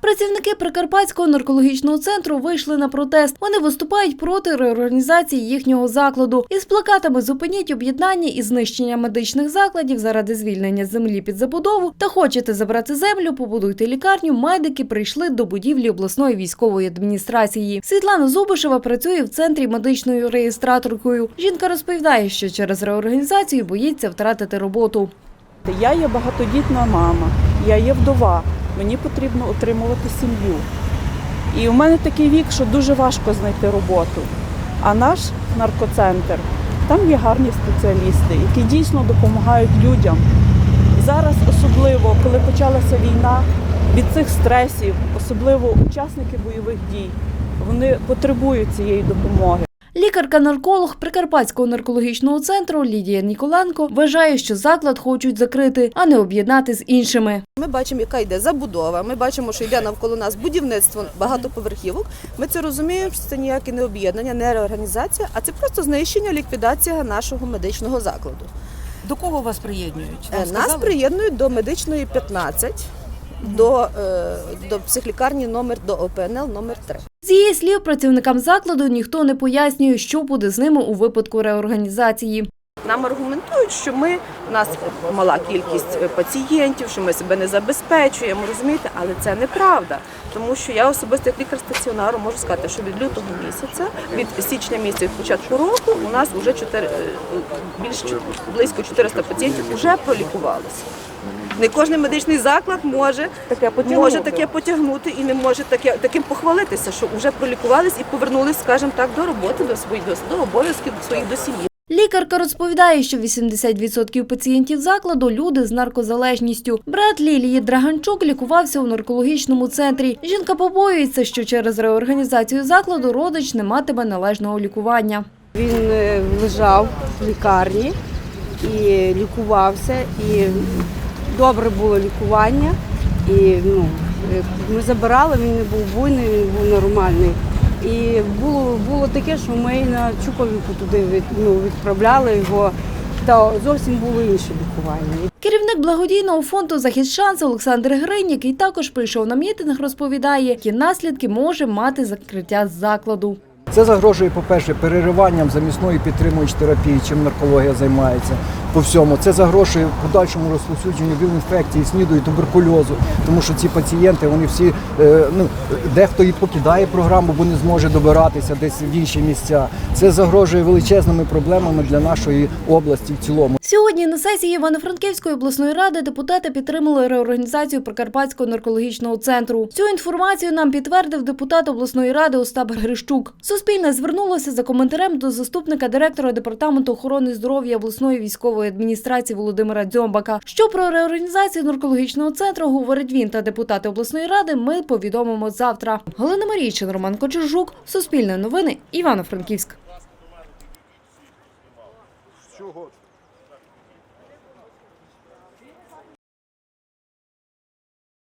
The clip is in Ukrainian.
Працівники Прикарпатського наркологічного центру вийшли на протест. Вони виступають проти реорганізації їхнього закладу. Із плакатами зупиніть об'єднання і знищення медичних закладів заради звільнення землі під забудову та хочете забрати землю, побудуйте лікарню. Медики прийшли до будівлі обласної військової адміністрації. Світлана Зубишева працює в центрі медичною реєстраторкою. Жінка розповідає, що через реорганізацію боїться втратити роботу. Я є багатодітна мама, я є вдова, мені потрібно отримувати сім'ю. І у мене такий вік, що дуже важко знайти роботу. А наш наркоцентр, там є гарні спеціалісти, які дійсно допомагають людям. Зараз, особливо, коли почалася війна, від цих стресів, особливо учасники бойових дій, вони потребують цієї допомоги. Лікарка-нарколог Прикарпатського наркологічного центру Лідія Ніколенко вважає, що заклад хочуть закрити, а не об'єднати з іншими. Ми бачимо, яка йде забудова. Ми бачимо, що йде навколо нас будівництво багатоповерхівок. Ми це розуміємо, що це ніяке не об'єднання, не реорганізація, а це просто знищення, ліквідація нашого медичного закладу. До кого вас приєднують? Е, Вам Нас сказали? приєднують до медичної 15, до, е, до психлікарні номер до ОПНЛ номер 3. З її слів, працівникам закладу ніхто не пояснює, що буде з ними у випадку реорганізації. Нам аргументують, що ми у нас мала кількість е, пацієнтів, що ми себе не забезпечуємо, розумієте, але це неправда. Тому що я особисто як лікар стаціонару можу сказати, що від лютого місяця, від січня місяця від початку року, у нас вже 4, більш близько 400 пацієнтів вже пролікувалися. Не кожен медичний заклад може Таке може таке потягнути і не може таке таким похвалитися, що вже пролікувались і повернулись, скажімо так, до роботи, до своїх до, до обов'язків до своїх до сім'ї. Лікарка розповідає, що 80% пацієнтів закладу люди з наркозалежністю. Брат Лілії Драганчук лікувався у наркологічному центрі. Жінка побоюється, що через реорганізацію закладу родич не матиме належного лікування. Він е, лежав в лікарні і лікувався, і добре було лікування. І ну, е, ми забирали, він не був буйний, він був нормальний. І було, було таке, що ми на Чуковіку туди від, ну, відправляли його, та зовсім було інше лікування. Керівник благодійного фонду Захист шанс Олександр Гринь, який також прийшов на мітинг, розповідає, які наслідки може мати закриття закладу. Це загрожує, по-перше, перериванням замісної підтримуючої терапії, чим наркологія займається по всьому. Це загрожує подальшому розповсюдженню віл-інфекції, сніду і туберкульозу, тому що ці пацієнти, вони всі, е, ну, дехто і покидає програму, бо не зможе добиратися десь в інші місця. Це загрожує величезними проблемами для нашої області в цілому. Сьогодні на сесії Івано-Франківської обласної ради депутати підтримали реорганізацію Прикарпатського наркологічного центру. Цю інформацію нам підтвердив депутат обласної ради Остап Грищук. Суспільне звернулося за коментарем до заступника директора департаменту охорони здоров'я обласної військової адміністрації Володимира Дзьомбака. Що про реорганізацію наркологічного центру говорить він та депутати обласної ради. Ми повідомимо завтра. Галина Марійчин, Роман Кочержук, Суспільне новини, Івано-Франківськ.